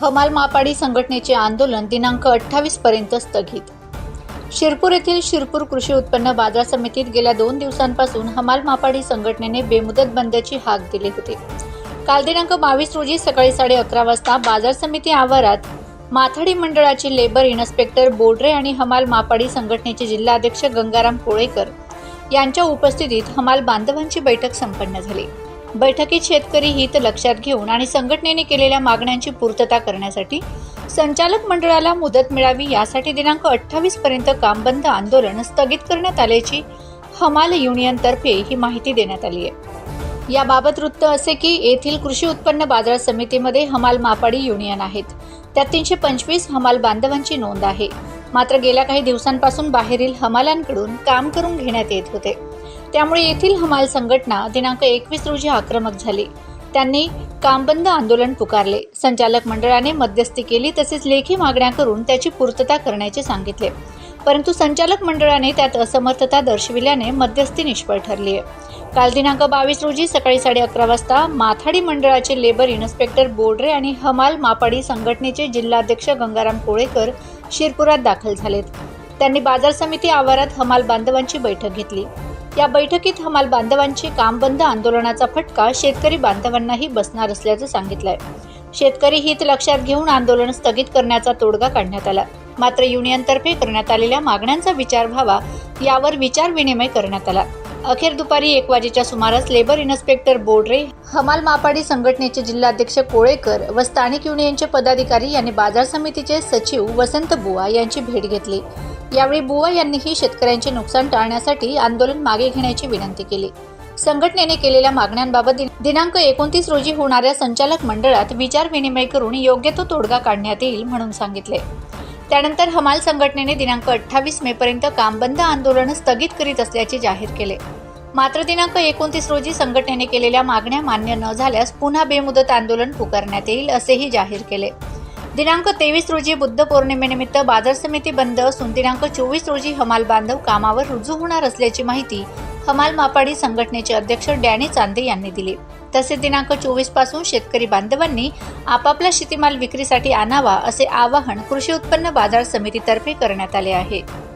हमाल मापाडी संघटनेचे आंदोलन दिनांक अठ्ठावीस पर्यंत स्थगित. शिरपूर येथील शिरपूर कृषी उत्पन्न बाजार समितीत गेल्या दोन दिवसांपासून हमाल मापाडी संघटनेने बेमुदत बंदची हाक दिली होती. काल दिनांक बावीस रोजी सकाळी साडे अकरा वाजता बाजार समिती आवारात माथाडी मंडळाचे लेबर इन्स्पेक्टर बोडरे आणि हमाल मापाडी संघटनेचे जिल्हाध्यक्ष गंगाराम कोळेकर यांच्या उपस्थितीत हमाल बांधवांची बैठक संपन्न झाली. बैठकीत शेतकरी हित लक्षात घेऊन आणि संघटनेने केलेल्या मागण्यांची पूर्तता करण्यासाठी संचालक मंडळाला मुदत मिळावी यासाठी दिनांक अठ्ठावीस पर्यंत कामबंद आंदोलन स्थगित करण्यात आल्याची हमाल युनियनतर्फे ही माहिती देण्यात आली आहे. याबाबत वृत्त असे की येथील कृषी उत्पन्न बाजार समितीमध्ये हमाल मापाडी युनियन आहेत. त्यात तीनशे पंचवीस हमाल बांधवांची नोंद आहे. मात्र गेल्या काही दिवसांपासून बाहेरील हमालांकडून काम करून घेण्यात येत होते. त्यामुळे येथील हमाल संघटना दिनांक एकवीस रोजी आक्रमक झाली. त्यांनी कामबंद आंदोलन पुकारले. संचालक मंडळाने मध्यस्थी केली तसेच लेखी मागण्या करून त्याची पूर्तता करण्याचे सांगितले. परंतु संचालक मंडळाने त्यात असमर्थता दर्शविल्याने मध्यस्थी निष्फळ ठरली आहे काल दिनांक बावीस रोजी सकाळी साडे अकरा वाजता माथाडी मंडळाचे लेबर इन्स्पेक्टर बोडरे आणि हमाल मापाडी संघटनेचे जिल्हाध्यक्ष गंगाराम कोळेकर शिरपुरात दाखल झालेत. त्यांनी बाजार समिती आवारात हमाल बांधवांची बैठक घेतली. या बैठकीत हमाल बांधवांची कामबंद आंदोलनाचा फटका शेतकरी बांधवांनाही बसणार असल्याचं सांगितलंय. शेतकरी हित लक्षात घेऊन आंदोलन स्थगित करण्याचा तोडगा काढण्यात आला. मात्र युनियनतर्फे करण्यात आलेल्या मागण्यांचा विचार व्हावा यावर विचार विनिमय करण्यात आला. अखेर दुपारी एक वाजेच्या सुमारास लेबर इन्स्पेक्टर बोडरे हमाल मापाडी संघटनेचे जिल्हाध्यक्ष कोळेकर व स्थानिक युनियनचे पदाधिकारी यांनी बाजार समितीचे सचिव वसंत बुवा यांची भेट घेतली. यावेळी बुवा यांनीही शेतकऱ्यांचे नुकसान टाळण्यासाठी आंदोलन मागे घेण्याची विनंती केली. संघटनेने केलेल्या मागण्यांबाबत दिनांक एकोणतीस रोजी होणाऱ्या संचालक मंडळात विचार विनिमय करून योग्य तो तोडगा काढण्यात येईल म्हणून सांगितले. त्यानंतर हमाल संघटनेने दिनांक अठ्ठावीस मे पर्यंत कामबंद आंदोलन स्थगित करीत असल्याचे जाहीर केले. मात्र दिनांक एकोणतीस रोजी संघटनेने केलेल्या मागण्या मान्य न झाल्यास पुन्हा बेमुदत आंदोलन पुकारण्यात येईल असेही जाहीर केले. दिनांक तेवीस रोजी बुद्ध पौर्णिमेनिमित्त बाजार समिती बंद असून दिनांक चोवीस रोजी हमाल बांधव कामावर रुजू होणार असल्याची माहिती हमाल मापाडी संघटनेचे अध्यक्ष डॅनी चांदे यांनी दिले. तसे दिनांक चोवीसपासून शेतकरी बांधवांनी आपापला शेतीमाल विक्रीसाठी आणावा असे आवाहन कृषी उत्पन्न बाजार समितीतर्फे करण्यात आले आहे.